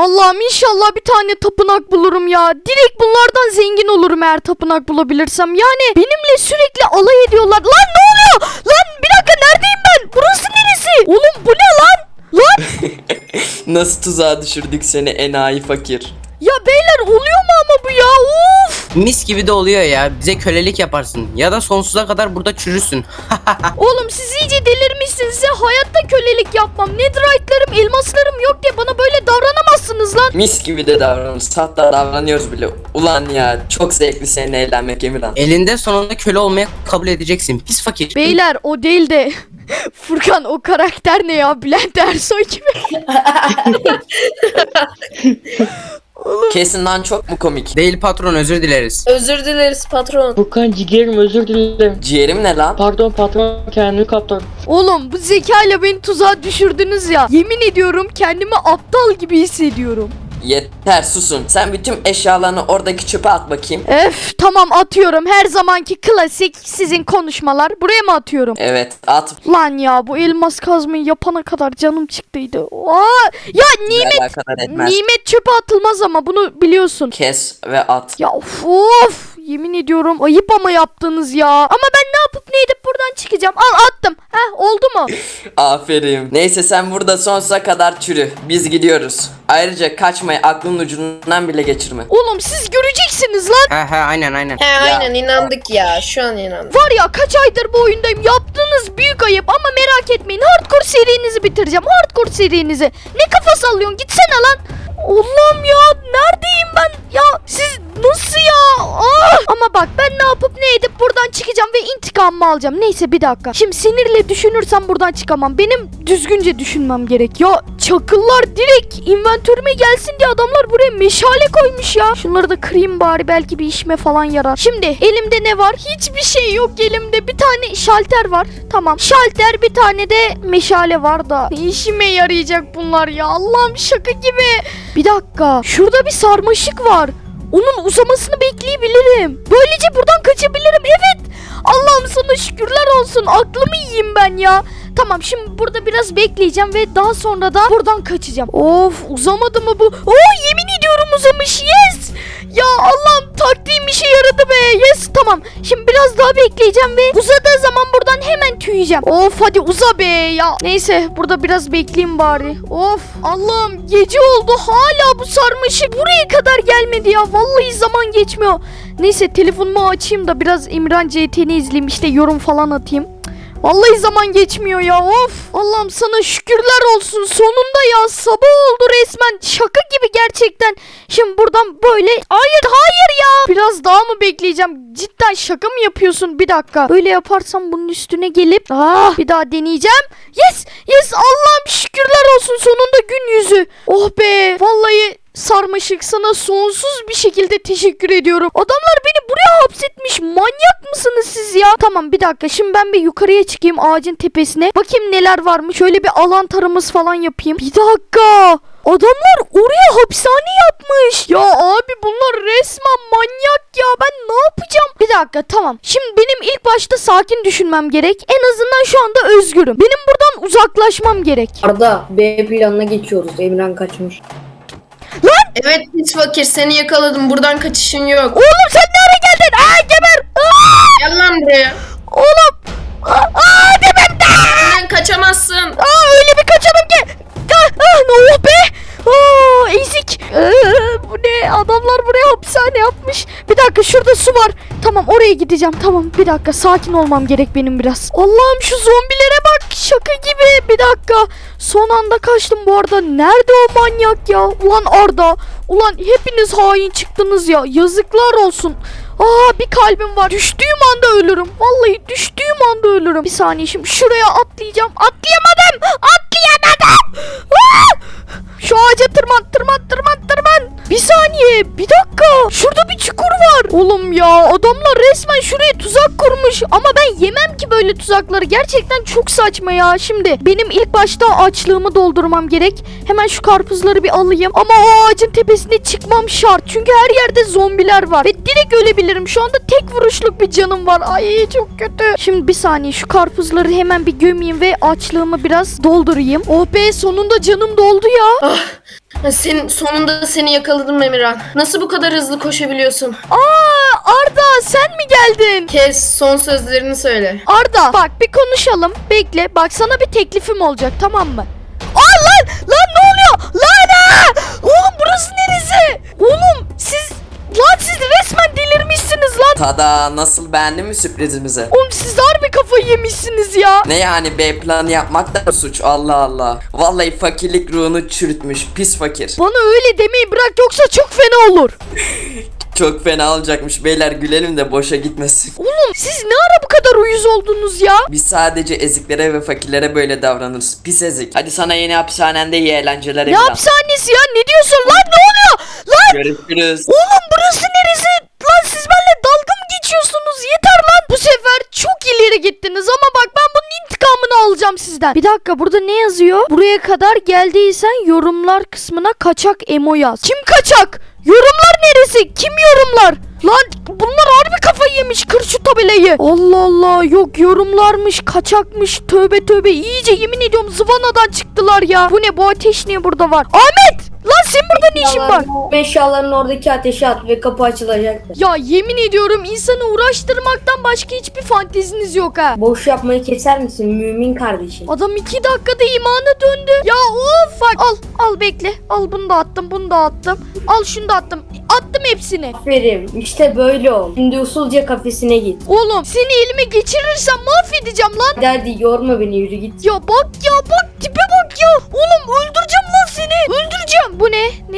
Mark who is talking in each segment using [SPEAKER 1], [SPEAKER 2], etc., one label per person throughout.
[SPEAKER 1] Allah'ım inşallah bir tane tapınak bulurum ya. Direkt bunlardan zengin olurum eğer tapınak bulabilirsem. Yani benimle sürekli alay ediyorlar. Lan ne oluyor? Lan bir dakika neredeyim ben? Burası neresi? Oğlum bu ne lan? Lan
[SPEAKER 2] Nasıl tuzağa düşürdük seni enayi fakir.
[SPEAKER 1] Ya beyler oluyor mu ama bu ya? Uf!
[SPEAKER 3] Mis gibi de oluyor ya. Bize kölelik yaparsın. Ya da sonsuza kadar burada çürürsün.
[SPEAKER 1] Oğlum siz iyice delirmişsiniz. Size hayatta kölelik yapmam. Netherite'larım, elmaslarım yok diye bana böyle davranamazsınız lan.
[SPEAKER 2] Mis gibi de davranıyoruz. Hatta davranıyoruz bile. Ulan ya çok zevkli seninle eğlenmek Emirhan.
[SPEAKER 3] Elinde sonunda köle olmaya kabul edeceksin. Pis fakir.
[SPEAKER 1] Beyler o değil de Furkan o karakter ne ya? Bülent Ersoy gibi.
[SPEAKER 2] Kesin lan çok mu komik?
[SPEAKER 3] Değil patron özür dileriz.
[SPEAKER 4] Özür dileriz patron.
[SPEAKER 5] Furkan ciğerim özür dilerim.
[SPEAKER 2] Ciğerim ne lan?
[SPEAKER 5] Pardon patron kendimi kaptırdım.
[SPEAKER 1] Oğlum bu zekayla beni tuzağa düşürdünüz ya. Yemin ediyorum kendimi aptal gibi hissediyorum.
[SPEAKER 2] Yeter susun. Sen bütün eşyalarını oradaki çöpe at bakayım.
[SPEAKER 1] Öf tamam atıyorum. Her zamanki klasik sizin konuşmalar. Buraya mı atıyorum?
[SPEAKER 2] Evet at.
[SPEAKER 1] Lan ya bu elmas kazmayı yapana kadar canım çıktıydı. Aa, ya nimet
[SPEAKER 2] Alakadar etmez.
[SPEAKER 1] nimet çöpe atılmaz ama bunu biliyorsun.
[SPEAKER 2] Kes ve at.
[SPEAKER 1] Ya of, of yemin ediyorum ayıp ama yaptınız ya. Ama ben ne yapıp ne edip buradan çıkacağım. Al attım. Heh oldu mu?
[SPEAKER 2] Aferin. Neyse sen burada sonsuza kadar çürü. Biz gidiyoruz. Ayrıca kaçmayı aklın ucundan bile geçirme.
[SPEAKER 1] Oğlum siz göreceksiniz lan.
[SPEAKER 3] He he aynen aynen.
[SPEAKER 4] He aynen inandık ya. Şu an inandık.
[SPEAKER 1] Var ya kaç aydır bu oyundayım. Yaptığınız büyük ayıp ama merak etmeyin. Hardcore serinizi bitireceğim. Hardcore serinizi. Ne kafa sallıyorsun? Gitsene lan. Allah'ım ya neredeyim ben? Ya siz nasıl ya? Ah! Ama bak ben ne yapıp ne edip buradan çıkacağım ve intikamımı alacağım. Neyse bir dakika. Şimdi sinirle düşünürsem buradan çıkamam. Benim düzgünce düşünmem gerek. Ya çakıllar direkt inventörüme gelsin diye adamlar buraya meşale koymuş ya. Şunları da kırayım bari belki bir işime falan yarar. Şimdi elimde ne var? Hiçbir şey yok elimde. Bir tane şalter var. Tamam. Şalter bir tane de meşale var da. İşime yarayacak bunlar ya? Allah'ım şaka gibi. Bir dakika. Şurada bir sarmaşık var. Onun uzamasını bekleyebilirim. Böylece buradan kaçabilirim. Evet. Allah'ım sana şükürler olsun. Aklımı yiyeyim ben ya. Tamam şimdi burada biraz bekleyeceğim ve daha sonra da buradan kaçacağım. Of uzamadı mı bu? Oo yemin ediyorum uzamış. Yes. Ya Allah'ım taktiğim işe yaradı be. Yes tamam. Şimdi biraz daha bekleyeceğim ve uzadığı zaman buradan hemen tüyeceğim. Of hadi uza be ya. Neyse burada biraz bekleyeyim bari. Of Allah'ım gece oldu hala bu sarmaşık buraya kadar gelmedi ya. Vallahi zaman geçmiyor. Neyse telefonumu açayım da biraz İmran CT'ni izleyeyim işte yorum falan atayım. Vallahi zaman geçmiyor ya of. Allah'ım sana şükürler olsun sonunda ya sabah oldu resmen şaka gibi gerçekten. Şimdi buradan böyle hayır hayır ya. Biraz daha mı bekleyeceğim cidden şaka mı yapıyorsun bir dakika. Böyle yaparsam bunun üstüne gelip ah bir daha deneyeceğim. Yes yes Allah'ım şükürler olsun sonunda gün yüzü. Oh be vallahi sarmaşık sana sonsuz bir şekilde teşekkür ediyorum. Adamlar beni buraya hapsetmiş. Manyak mısınız siz ya? Tamam bir dakika. Şimdi ben bir yukarıya çıkayım ağacın tepesine. Bakayım neler varmış. Şöyle bir alan taraması falan yapayım. Bir dakika. Adamlar oraya hapishane yapmış. Ya abi bunlar resmen manyak ya. Ben ne yapacağım? Bir dakika tamam. Şimdi benim ilk başta sakin düşünmem gerek. En azından şu anda özgürüm. Benim buradan uzaklaşmam gerek.
[SPEAKER 6] Arda B planına geçiyoruz. Emran kaçmış.
[SPEAKER 4] Evet pis fakir seni yakaladım. Buradan kaçışın yok.
[SPEAKER 1] Oğlum sen ne ara geldin? Aa geber. Aa,
[SPEAKER 4] Gel lan buraya.
[SPEAKER 1] oğlum. Aa, aa dibimde.
[SPEAKER 4] Benden kaçamazsın.
[SPEAKER 1] Aa öyle bir kaçalım ki. Ah, ne oh be. Aa ne? Adamlar buraya hapishane yapmış. Bir dakika şurada su var. Tamam oraya gideceğim. Tamam bir dakika sakin olmam gerek benim biraz. Allah'ım şu zombilere bak. Şaka gibi. Bir dakika. Son anda kaçtım bu arada. Nerede o manyak ya? Ulan Arda. Ulan hepiniz hain çıktınız ya. Yazıklar olsun. Aa bir kalbim var. Düştüğüm anda ölürüm. Vallahi düştüğüm anda ölürüm. Bir saniye şimdi şuraya atlayacağım. Atlayamadım. Atlayamadım. Kurmuş. Ama ben yemem ki böyle tuzakları. Gerçekten çok saçma ya. Şimdi benim ilk başta açlığımı doldurmam gerek. Hemen şu karpuzları bir alayım. Ama o ağacın tepesine çıkmam şart. Çünkü her yerde zombiler var. Ve direkt ölebilirim. Şu anda tek vuruşluk bir canım var. Ay çok kötü. Şimdi bir saniye şu karpuzları hemen bir gömeyim ve açlığımı biraz doldurayım. Oh be sonunda canım doldu ya.
[SPEAKER 4] Ha, Senin, sonunda seni yakaladım Emirhan. Nasıl bu kadar hızlı koşabiliyorsun?
[SPEAKER 1] Aa Arda sen mi geldin?
[SPEAKER 4] Kes son sözlerini söyle.
[SPEAKER 1] Arda bak bir konuşalım. Bekle bak sana bir teklifim olacak tamam mı? Aa lan lan ne oluyor? Lan aa! Oğlum burası neresi? Oğlum
[SPEAKER 2] Tada nasıl beğendin mi sürprizimizi?
[SPEAKER 1] Oğlum siz harbi kafayı yemişsiniz ya.
[SPEAKER 2] Ne yani B planı yapmak da mı suç Allah Allah. Vallahi fakirlik ruhunu çürütmüş pis fakir.
[SPEAKER 1] Bana öyle demeyi bırak yoksa çok fena olur.
[SPEAKER 2] Çok fena olacakmış beyler gülelim de boşa gitmesin.
[SPEAKER 1] Oğlum siz ne ara bu kadar uyuz oldunuz ya?
[SPEAKER 2] Biz sadece eziklere ve fakirlere böyle davranırız. Pis ezik. Hadi sana yeni hapishanende iyi eğlenceler
[SPEAKER 1] Ne
[SPEAKER 2] Emirhan.
[SPEAKER 1] hapishanesi ya? Ne diyorsun lan? Ne oluyor? Lan
[SPEAKER 2] Görüşürüz.
[SPEAKER 1] oğlum burası neresi? İleri gittiniz ama bak ben bunun intikamını alacağım sizden. Bir dakika burada ne yazıyor? Buraya kadar geldiysen yorumlar kısmına kaçak emo yaz. Kim kaçak? Yorumlar neresi? Kim yorumlar? Lan bunlar harbi kafayı yemiş. Kır şu tabelayı. Allah Allah. Yok yorumlarmış, kaçakmış. Tövbe tövbe. İyice yemin ediyorum zıvanadan çıktılar ya. Bu ne? Bu ateş niye burada var? Ahmet! Lan senin ne işin var?
[SPEAKER 6] Eşyaların oradaki ateşe at ve kapı açılacaktır.
[SPEAKER 1] Ya yemin ediyorum insanı uğraştırmaktan başka hiçbir fanteziniz yok ha.
[SPEAKER 6] Boş yapmayı keser misin mümin kardeşim?
[SPEAKER 1] Adam iki dakikada imana döndü. Ya of bak al al bekle. Al bunu da attım bunu da attım. Al şunu da attım. Attım hepsini.
[SPEAKER 6] Aferin işte böyle ol. Şimdi usulca kafesine git.
[SPEAKER 1] Oğlum seni elime geçirirsem mahvedeceğim lan.
[SPEAKER 6] Hadi hadi yorma beni yürü git.
[SPEAKER 1] Ya bak ya bak tipe bak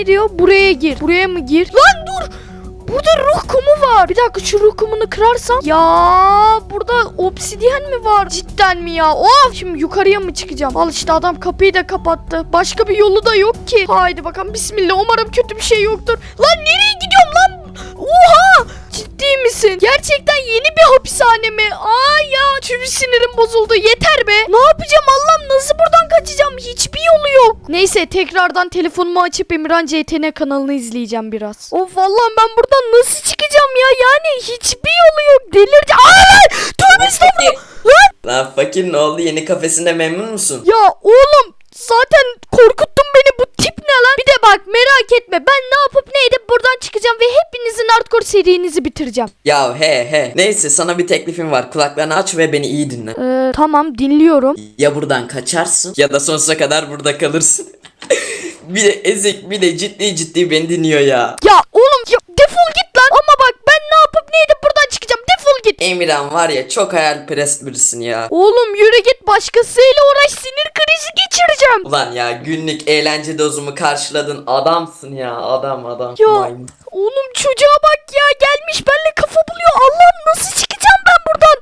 [SPEAKER 1] ne? Diyor? Buraya gir. Buraya mı gir? Lan dur. Burada ruh kumu var. Bir dakika şu ruh kumunu kırarsam. Ya burada obsidyen mi var? Cidden mi ya? Of. Şimdi yukarıya mı çıkacağım? Al işte adam kapıyı da kapattı. Başka bir yolu da yok ki. Haydi bakalım bismillah. Umarım kötü bir şey yoktur. Lan nereye gidiyorum lan? Oha! Ciddi misin? Gerçekten yeni bir hapishane mi? Aa ya tüm sinirim bozuldu. Yeter be. Ne yapacağım Allah'ım? Nasıl buradan kaçacağım? Hiçbir yolu yok. Neyse tekrardan telefonumu açıp Emirhan CTN kanalını izleyeceğim biraz. Of Allah'ım ben buradan nasıl çıkacağım ya? Yani hiçbir yolu yok. Delireceğim. Aa! Tövbe estağfurullah. Lan!
[SPEAKER 2] Lan fakir ne oldu yeni kafesinde memnun musun?
[SPEAKER 1] Ya oğlum zaten korkuttun beni bu tip ne lan? Bir de bak merak etme ben ne yapıp ne edip buradan çıkacağım ve hepinizin hardcore serinizi bitireceğim.
[SPEAKER 2] Ya he he. Neyse sana bir teklifim var. Kulaklarını aç ve beni iyi dinle.
[SPEAKER 1] Ee, tamam dinliyorum.
[SPEAKER 2] Ya buradan kaçarsın ya da sonsuza kadar burada kalırsın. bir de ezik bir de ciddi ciddi beni dinliyor ya.
[SPEAKER 1] Ya oğlum ya defol git lan. Ama bak ben ne yapıp ne edip buradan çıkacağım defol git.
[SPEAKER 2] Emirhan var ya çok hayalperest birisin ya.
[SPEAKER 1] Oğlum yürü git başkasıyla uğraş sinir krizi geçireceğim.
[SPEAKER 2] Ulan ya günlük eğlence dozumu karşıladın adamsın ya adam adam.
[SPEAKER 1] Ya.
[SPEAKER 2] Maymun.
[SPEAKER 1] Oğlum çocuğa bak ya gelmiş benimle kafa buluyor. Allah'ım nasıl çıkacağım ben buradan?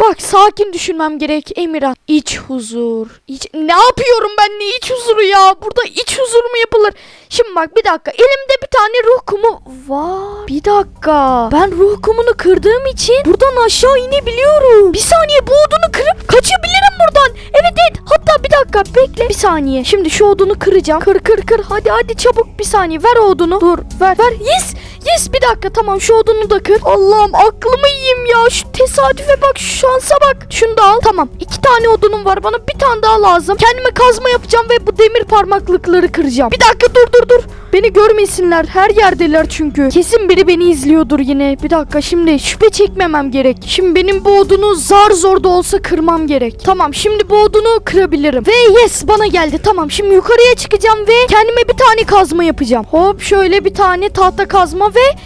[SPEAKER 1] Bak sakin düşünmem gerek Emirhan. İç huzur. İç... Ne yapıyorum ben ne iç huzuru ya? Burada iç huzur mu yapılır? Şimdi bak bir dakika. Elimde bir tane ruh kumu var. Bir dakika. Ben ruh kumunu kırdığım için buradan aşağı inebiliyorum. Bir saniye bu odunu kırıp kaçabilirim buradan. Evet evet. Hatta bir dakika bekle. Bir saniye. Şimdi şu odunu kıracağım. Kır kır kır. Hadi hadi çabuk bir saniye. Ver odunu. Dur ver ver. Yes. Yes bir dakika tamam şu odunu da kır. Allah'ım aklımı yiyeyim ya. Şu tesadüfe bak şu şansa bak. Şunu da al. Tamam. iki tane odunum var. Bana bir tane daha lazım. Kendime kazma yapacağım ve bu demir parmaklıkları kıracağım. Bir dakika dur dur dur. Beni görmesinler. Her yerdeler çünkü. Kesin biri beni izliyordur yine. Bir dakika şimdi şüphe çekmemem gerek. Şimdi benim bu odunu zar zor da olsa kırmam gerek. Tamam şimdi bu odunu kırabilirim. Ve yes bana geldi. Tamam şimdi yukarıya çıkacağım ve kendime bir tane kazma yapacağım. Hop şöyle bir tane tahta kazma ve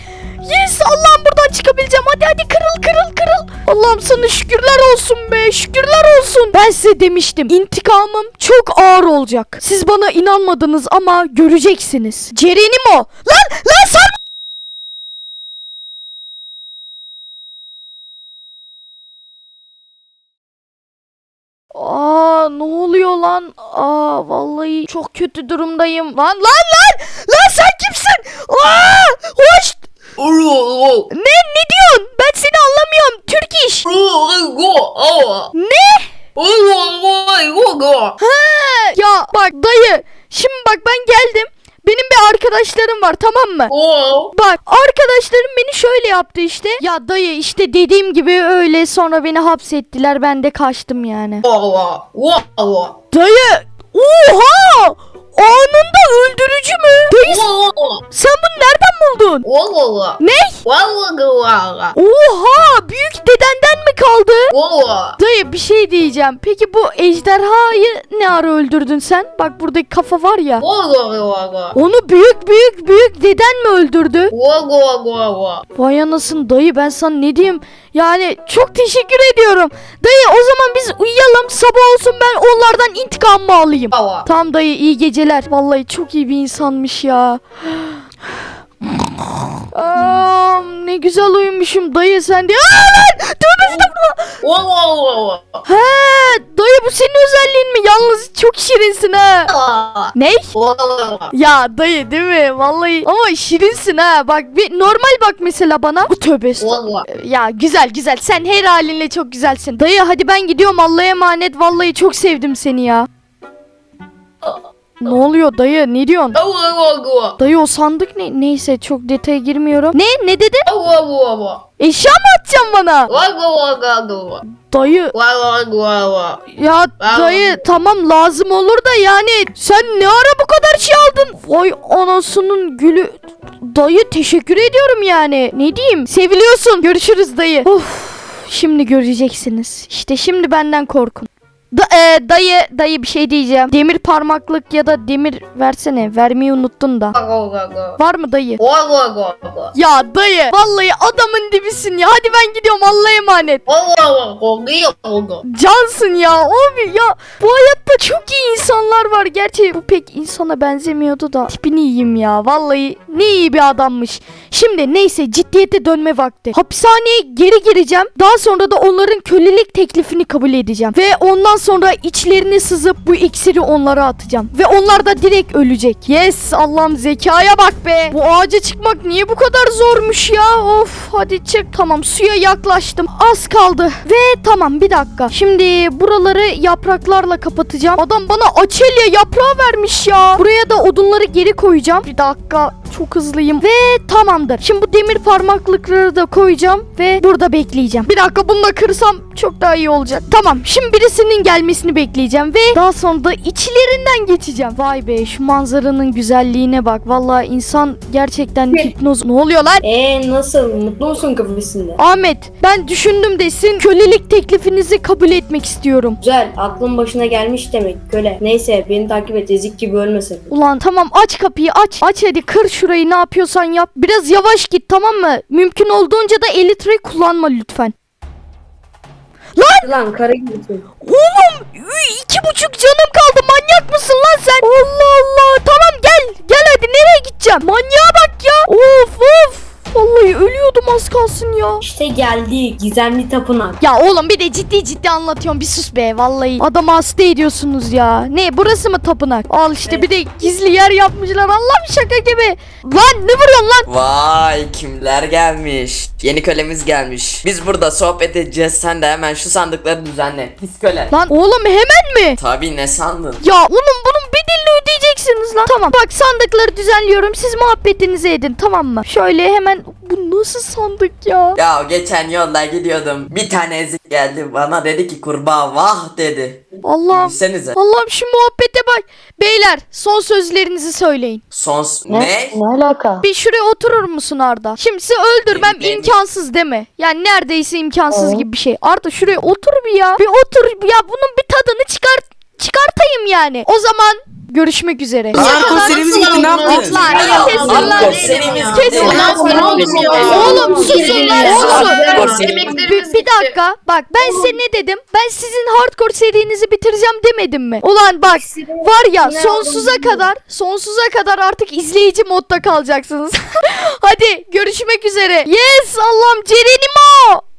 [SPEAKER 1] Yes Allah'ım buradan çıkabileceğim. Hadi hadi kırıl kırıl kırıl. Allah'ım sana şükürler olsun be. Şükürler olsun. Ben size demiştim. İntikamım çok ağır olacak. Siz bana inanmadınız ama göreceksiniz. Ceren'im o. Lan lan sen Aa ne oluyor lan? Aa vallahi çok kötü durumdayım. Lan lan lan! Lan sen kimsin? Aa! Hoş! Ne ne diyorsun? Ben seni anlamıyorum. Türk iş. Ne? Ha, ya bak dayı. Şimdi bak ben geldim. Benim bir arkadaşlarım var tamam mı? Bak arkadaşlarım beni şöyle yaptı işte. Ya dayı işte dediğim gibi öyle sonra beni hapsettiler ben de kaçtım yani. Dayı oha Anında öldürücü
[SPEAKER 4] mü? Reis sen bunu nereden buldun? Allah Ne? Allah Allah.
[SPEAKER 1] Oha büyük dedenden mi kaldı?
[SPEAKER 4] Allah.
[SPEAKER 1] Dayı bir şey diyeceğim. Peki bu ejderhayı ne ara öldürdün sen? Bak buradaki kafa var ya.
[SPEAKER 4] Allah Allah.
[SPEAKER 1] Onu büyük büyük büyük deden mi öldürdü?
[SPEAKER 4] Allah Allah Allah.
[SPEAKER 1] Vay anasın dayı ben sana ne diyeyim? Yani çok teşekkür ediyorum. Dayı o zaman biz uyuyalım. Sabah olsun ben onlardan intikamımı alayım.
[SPEAKER 4] Allah.
[SPEAKER 1] Tamam dayı iyi geceler. Vallahi çok iyi bir insanmış ya. Aa, ne güzel uyumuşum dayı sen de. Aa, lan! Tövbe estağfurullah. He, dayı bu senin özelliğin mi? Yalnız çok şirinsin ha.
[SPEAKER 4] Valla.
[SPEAKER 1] Ne?
[SPEAKER 4] Valla.
[SPEAKER 1] Ya dayı değil mi? Vallahi ama şirinsin ha. Bak bir normal bak mesela bana. Bu tövbe estağfurullah. Ya güzel güzel. Sen her halinle çok güzelsin. Dayı hadi ben gidiyorum. Allah'a emanet. Vallahi çok sevdim seni ya. Ne oluyor dayı? Ne diyorsun? Dayı o sandık ne? Neyse çok detaya girmiyorum. Ne? Ne
[SPEAKER 4] valla.
[SPEAKER 1] Eşya mı atacaksın bana? Dayı ya dayı tamam lazım olur da yani sen ne ara bu kadar şey aldın? Vay anasının gülü. Dayı teşekkür ediyorum yani. Ne diyeyim? Seviliyorsun. Görüşürüz dayı. Of. Şimdi göreceksiniz. İşte şimdi benden korkun. Da- e, dayı dayı bir şey diyeceğim. Demir parmaklık ya da demir versene. Vermeyi unuttun da. Var mı dayı?
[SPEAKER 4] Valla valla.
[SPEAKER 1] Ya dayı vallahi adamın dibisin ya. Hadi ben gidiyorum Allah'a emanet.
[SPEAKER 4] Valla valla. Valla.
[SPEAKER 1] Cansın ya abi ya. Bu hayatta çok iyi insanlar var. Gerçi bu pek insana benzemiyordu da. Tipini yiyeyim ya. Vallahi ne iyi bir adammış. Şimdi neyse ciddiyete dönme vakti. Hapishaneye geri gireceğim. Daha sonra da onların kölelik teklifini kabul edeceğim. Ve ondan sonra içlerine sızıp bu iksiri onlara atacağım. Ve onlar da direkt ölecek. Yes Allah'ım zekaya bak be. Bu ağaca çıkmak niye bu kadar zormuş ya? Of hadi çık. Tamam suya yaklaştım. Az kaldı. Ve tamam bir dakika. Şimdi buraları yapraklarla kapatacağım. Adam bana açelya yaprağı vermiş ya. Buraya da odunları geri koyacağım. Bir dakika çok hızlıyım. Ve tamamdır. Şimdi bu demir parmaklıkları da koyacağım ve burada bekleyeceğim. Bir dakika bunu da kırsam çok daha iyi olacak. Tamam şimdi birisinin gelmesini bekleyeceğim ve daha sonra da içlerinden geçeceğim. Vay be şu manzaranın güzelliğine bak. Vallahi insan gerçekten hipnoz. Ne oluyor lan?
[SPEAKER 6] Ee nasıl? Mutlu musun kafesinde?
[SPEAKER 1] Ahmet ben düşündüm de sizin kölelik teklifinizi kabul etmek istiyorum.
[SPEAKER 6] Güzel. Aklın başına gelmiş demek köle. Neyse beni takip et. Ezik gibi ölme sakın.
[SPEAKER 1] Ulan tamam aç kapıyı aç. Aç hadi kır şurayı ne yapıyorsan yap. Biraz yavaş git tamam mı? Mümkün olduğunca da elitreyi kullanma lütfen.
[SPEAKER 6] Lan kara gibisin.
[SPEAKER 1] Oğlum ü- iki buçuk canım kaldı manyak mısın lan sen? Allah Allah tamam gel gel hadi nereye gideceğim? Manyağa az kalsın ya.
[SPEAKER 6] İşte geldi. Gizemli tapınak.
[SPEAKER 1] Ya oğlum bir de ciddi ciddi anlatıyorum bir sus be vallahi. Adam hasta ediyorsunuz ya. Ne burası mı tapınak? Al işte bir de gizli yer yapmışlar. Allah'ım şaka gibi. Lan ne vuruyorsun lan?
[SPEAKER 2] Vay kimler gelmiş. Yeni kölemiz gelmiş. Biz burada sohbet edeceğiz. Sen de hemen şu sandıkları düzenle. Pis köle.
[SPEAKER 1] Lan oğlum hemen mi?
[SPEAKER 2] Tabii ne sandın?
[SPEAKER 1] Ya oğlum bunun bedelini ödeyeceksiniz lan. Tamam bak sandıkları düzenliyorum. Siz muhabbetinizi edin tamam mı? Şöyle hemen bu nasıl sandık ya?
[SPEAKER 2] Ya geçen yolda gidiyordum. Bir tane ezik geldi. Bana dedi ki kurbağa vah dedi.
[SPEAKER 1] Allah'ım.
[SPEAKER 2] Gülsenize.
[SPEAKER 1] Allah'ım şu muhabbete bak. Beyler son sözlerinizi söyleyin.
[SPEAKER 2] Son ne?
[SPEAKER 5] Ne alaka?
[SPEAKER 1] Bir şuraya oturur musun Arda? Şimdi sizi öldürmem
[SPEAKER 2] Ne- ne-
[SPEAKER 1] imkansız değil mi? Yani neredeyse imkansız
[SPEAKER 5] Evet.
[SPEAKER 1] gibi bir şey. Arda şuraya otur bir ya. Bir otur ya bunun bir çıkartayım yani. O zaman görüşmek üzere.
[SPEAKER 3] Hardcore serimiz gitti ne yaptın?
[SPEAKER 1] Lan kesin lan. Lan. Oğlum susun lan susun. Bir, bir dakika bak ben size ne dedim? Ben sizin hardcore serinizi bitireceğim demedim mi? Ulan bak var ya sonsuza kadar sonsuza kadar artık izleyici modda kalacaksınız. Hadi görüşmek üzere. Yes Allah'ım Cerenimo.